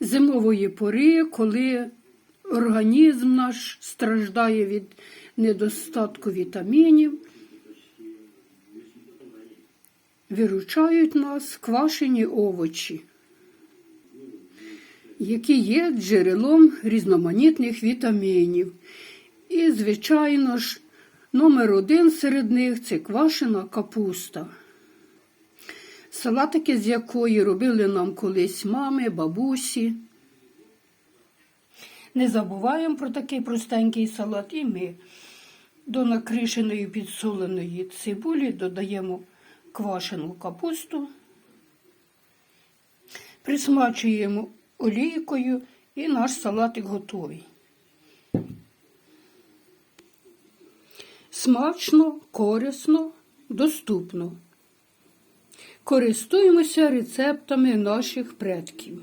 зимової пори, коли організм наш страждає від недостатку вітамінів. Виручають нас квашені овочі, які є джерелом різноманітних вітамінів. І, звичайно ж, номер один серед них це квашена капуста. Салатики, з якої робили нам колись мами, бабусі. Не забуваємо про такий простенький салат і ми. До накришеної підсоленої цибулі додаємо квашену капусту, присмачуємо олійкою і наш салатик готовий. Смачно, корисно, доступно. Користуємося рецептами наших предків.